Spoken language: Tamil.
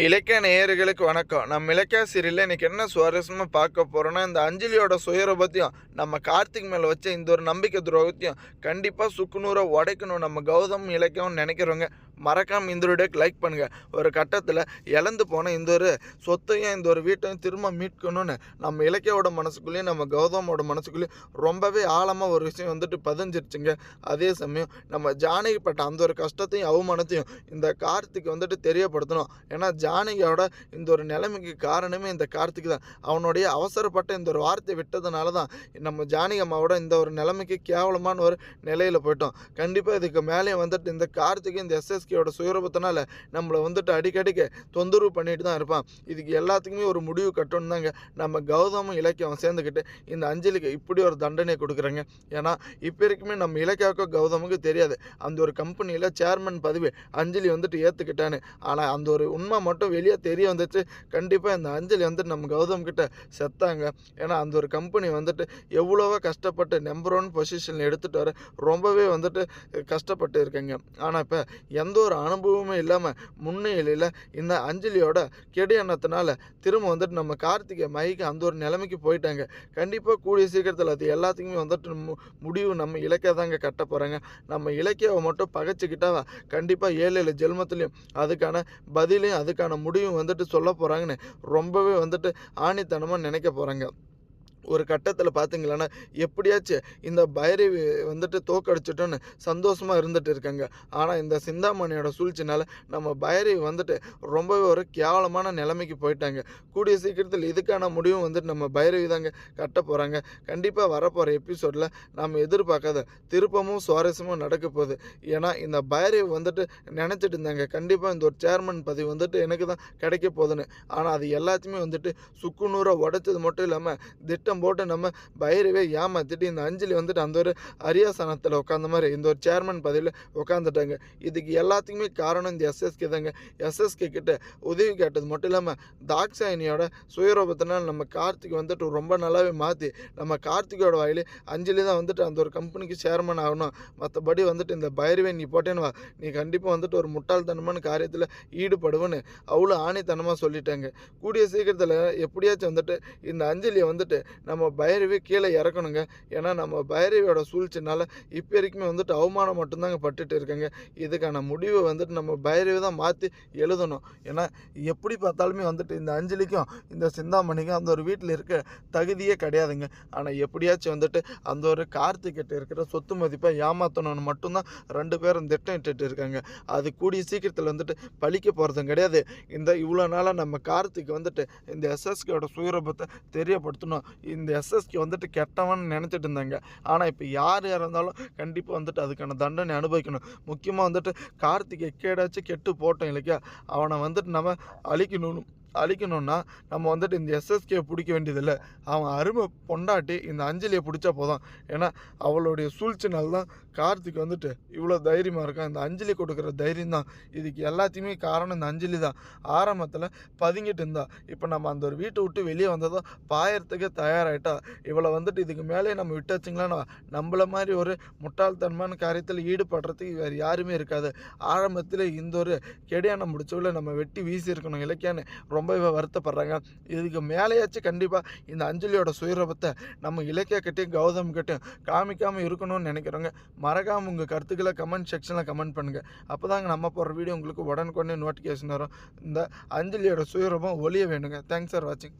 இலக்கிய நேயர்களுக்கு வணக்கம். நம்ம இலக்கிய சீரியலில் இன்றைக்கி என்ன சுவாரஸ்யமாக பார்க்க போகிறோன்னா இந்த அஞ்சலியோட சுயரூபத்தையும் நம்ம கார்த்திக் மேலே வச்ச இந்த ஒரு நம்பிக்கை துரோகத்தையும் கண்டிப்பாக சுக்குநூறை உடைக்கணும். நம்ம கௌதம் இலக்கியம் நினைக்கிறவங்க மறக்காமல் இந்த வீடியோக்கு லைக் பண்ணுங்கள் ஒரு கட்டத்தில் இழந்து போன இந்த ஒரு சொத்தையும் இந்த ஒரு வீட்டையும் திரும்ப மீட்கணும்னு நம்ம இலக்கியோட மனசுக்குள்ளேயும் நம்ம கௌதமோட மனசுக்குள்ளேயும் ரொம்பவே ஆழமாக ஒரு விஷயம் வந்துட்டு பதிஞ்சிருச்சுங்க. அதே சமயம் நம்ம ஜானகிப்பட்ட அந்த ஒரு கஷ்டத்தையும் அவமானத்தையும் இந்த கார்த்திக் வந்துட்டு தெரியப்படுத்தணும். ஏன்னா ஜானகியோட இந்த ஒரு நிலைமைக்கு காரணமே இந்த கார்த்திக் தான். அவனுடைய அவசரப்பட்ட இந்த ஒரு வார்த்தை விட்டதுனால தான் நம்ம ஜானகி அம்மாவோட இந்த ஒரு நிலைமைக்கு கேவலமான ஒரு நிலையில் போயிட்டோம். கண்டிப்பாக இதுக்கு மேலே வந்துட்டு இந்த கார்த்திக் இந்த எஸ்எஸ் எஸ்எஸ்கேயோட சுயரூபத்தினால நம்மளை வந்துட்டு அடிக்கடிக்க தொந்தரவு பண்ணிட்டு தான் இருப்பான். இதுக்கு எல்லாத்துக்குமே ஒரு முடிவு கட்டணும் தாங்க. நம்ம கௌதமும் இலக்கியம் சேர்ந்துக்கிட்டு இந்த அஞ்சலிக்கு இப்படி ஒரு தண்டனை கொடுக்குறாங்க. ஏன்னா இப்போ வரைக்குமே நம்ம இலக்கியாவுக்கோ கௌதமுக்கு தெரியாது. அந்த ஒரு கம்பெனியில் சேர்மன் பதவி அஞ்சலி வந்துட்டு ஏற்றுக்கிட்டான்னு ஆனால் அந்த ஒரு உண்மை மட்டும் வெளியே தெரிய வந்துச்சு. கண்டிப்பாக இந்த அஞ்சலி வந்துட்டு நம்ம கௌதம் கிட்ட செத்தாங்க. ஏன்னா அந்த ஒரு கம்பெனி வந்துட்டு எவ்வளவோ கஷ்டப்பட்டு நம்பர் ஒன் பொசிஷனில் எடுத்துகிட்டு வர ரொம்பவே வந்துட்டு கஷ்டப்பட்டு இருக்கேங்க. ஆனால் இப்போ எந்த ஒரு அனுபவமும் இல்லாமல் முன்னிலையில் இந்த அஞ்சலியோட கெடு எண்ணத்தினால திரும்ப வந்துட்டு நம்ம கார்த்திகை மைக்கு அந்த ஒரு நிலைமைக்கு போயிட்டாங்க. கண்டிப்பாக கூடிய சீக்கிரத்தில் அது எல்லாத்துக்குமே வந்துட்டு மு- முடிவு நம்ம இலக்கிய தாங்க கட்ட போகிறாங்க நம்ம இலக்கியாவை மட்டும் பகைச்சிக்கிட்டா கண்டிப்பாக ஏழு ஏழு ஜென்மத்துலேயும் அதுக்கான பதிலையும் அதுக்கான முடிவும் வந்துட்டு சொல்ல போகிறாங்கன்னு ரொம்பவே வந்துட்டு ஆணித்தனமாக நினைக்க போகிறாங்க ஒரு கட்டத்தில் பார்த்தீங்களன்னா எப்படியாச்சும் இந்த பைரவி வந்துட்டு தோக்கடிச்சிட்டோன்னு சந்தோஷமாக இருந்துட்டு இருக்காங்க. ஆனால் இந்த சிந்தாமணியோட சூழ்ச்சினால நம்ம பைரவி வந்துட்டு ரொம்பவே ஒரு கேவலமான நிலைமைக்கு போயிட்டாங்க. கூடிய சீக்கிரத்தில் இதுக்கான முடிவும் வந்துட்டு நம்ம பைரவி தாங்க கட்ட போகிறாங்க கண்டிப்பாக வரப்போகிற எபிசோடில் நம்ம எதிர்பார்க்காத திருப்பமும் சுவாரஸ்யமும் நடக்க போகுது. ஏன்னா இந்த பைரவி வந்துட்டு நினச்சிட்டு இருந்தாங்க. கண்டிப்பாக இந்த ஒரு சேர்மன் பதவி வந்துட்டு எனக்கு தான் கிடைக்க போகுதுன்னு. ஆனால் அது எல்லாத்தையுமே வந்துட்டு சுக்குநூறாக உடைச்சது மட்டும் இல்லாமல் திட்டம் போட்டு நம்ம பைரவே ஏமாத்திட்டு இந்த அஞ்சலி வந்துட்டு அந்த ஒரு அரியாசனத்தில் உட்காந்த மாதிரி இந்த ஒரு சேர்மன் பதவியில் உட்காந்துட்டாங்க இதுக்கு எல்லாத்துக்குமே காரணம் இந்த எஸ்எஸ்கே தாங்க. எஸ்எஸ்கே கிட்ட உதவி கேட்டது மட்டும் இல்லாமல் தாக்ஷாயினியோட சுயரூபத்தினால் நம்ம கார்த்திக் வந்துட்டு ரொம்ப நல்லாவே மாற்றி நம்ம கார்த்திகோட வாயிலே அஞ்சலி தான் வந்துட்டு அந்த ஒரு கம்பெனிக்கு சேர்மன் ஆகணும். மற்றபடி வந்துட்டு இந்த பைரவே நீ போட்டேன்னு வா. நீ கண்டிப்பாக வந்துட்டு ஒரு முட்டாள்தனமான காரியத்தில் ஈடுபடுவேன்னு அவ்வளோ ஆணித்தனமாக சொல்லிட்டாங்க. கூடிய சீக்கிரத்தில் எப்படியாச்சும் வந்துட்டு இந்த அஞ்சலியை வந்துட்டு நம்ம பைரவி கீழே இறக்கணுங்க. ஏன்னா நம்ம பைரவியோட சூழ்ச்சினால இப்போ வரைக்குமே வந்துட்டு அவமானம் மட்டும்தாங்க பட்டுட்டு இருக்காங்க. இதுக்கான முடிவை வந்துட்டு நம்ம பைரவி தான் மாற்றி எழுதணும். ஏன்னா எப்படி பார்த்தாலுமே வந்துட்டு இந்த அஞ்சலிக்கும் இந்த சிந்தாமணிக்கும் அந்த ஒரு வீட்டில் இருக்க தகுதியே கிடையாதுங்க. ஆனால் எப்படியாச்சும் வந்துட்டு அந்த ஒரு கார்த்திகிட்ட இருக்கிற சொத்து மதிப்பை ஏமாற்றணும்னு மட்டும்தான் ரெண்டு பேரும் திட்டம் இட்டுட்டு இருக்காங்க. அது கூடிய சீக்கிரத்தில் வந்துட்டு பழிக்க போகிறதும் கிடையாது. இந்த இவ்வளோ நாளாக நம்ம கார்த்திக் வந்துட்டு இந்த எஸ்எஸ்கேயோட சுயரூபத்தை தெரியப்படுத்தணும். இந்த எஸ்எஸ்கே வந்துட்டு கெட்டவன் நினச்சிட்டு இருந்தாங்க. ஆனால் இப்போ யார் இருந்தாலும் கண்டிப்பாக வந்துட்டு அதுக்கான தண்டனை அனுபவிக்கணும். முக்கியமாக வந்துட்டு கார்த்திக் எக்கேடாச்சும் கெட்டு போட்டோம் இல்லைக்கா அவனை வந்துட்டு நம்ம அழிக்கணும் அழிக்கணும்னா நம்ம வந்துட்டு இந்த எஸ்எஸ்கே பிடிக்க வேண்டியதில்லை. அவன் அருமை பொண்டாட்டி இந்த அஞ்சலியை பிடிச்சா போதும். ஏன்னா அவளுடைய சூழ்ச்சினால் தான் கார்த்திக் வந்துட்டு இவ்வளோ தைரியமாக இருக்கான். இந்த அஞ்சலி கொடுக்குற தைரியம் தான். இதுக்கு எல்லாத்தையுமே காரணம் இந்த அஞ்சலி தான். ஆரம்பத்தில் பதுங்கிட்டு இருந்தா. இப்போ நம்ம அந்த ஒரு வீட்டை விட்டு வெளியே வந்ததும் பாயறதுக்கு தயாராகிட்டா இவளை வந்துட்டு இதுக்கு மேலே நம்ம விட்டாச்சிங்களா நம்மள மாதிரி ஒரு முட்டாள்தனமான காரியத்தில் ஈடுபடுறதுக்கு வேறு யாருமே இருக்காது. ஆரம்பத்தில் இந்த ஒரு கெடியான முடிச்சவளை நம்ம வெட்டி வீசியிருக்கணும் இலக்கியான்னு. ரொம்ப வருத்தப்படுறாங்க. இதுக்கு மேலேயாச்சும் கண்டிப்பாக இந்த அஞ்சலியோட சுயரபத்தை நம்ம இலக்கிய கிட்டையும் கௌதம் கிட்டையும் காமிக்காமல் இருக்கணும்னு நினைக்கிறோங்க மறக்காமல் உங்கள் கருத்துக்களை கமெண்ட் செக்ஷனில் கமெண்ட் பண்ணுங்கள் அப்போ தாங்க நம்ம போடுற வீடியோ உங்களுக்கு உடனுக்குடனே நோட்டிஃபிகேஷன் வரும். இந்த அஞ்சலியோட சுயரூபம் ஒளிய வேணுங்க தேங்க்ஸ் ஃபார் வாட்சிங்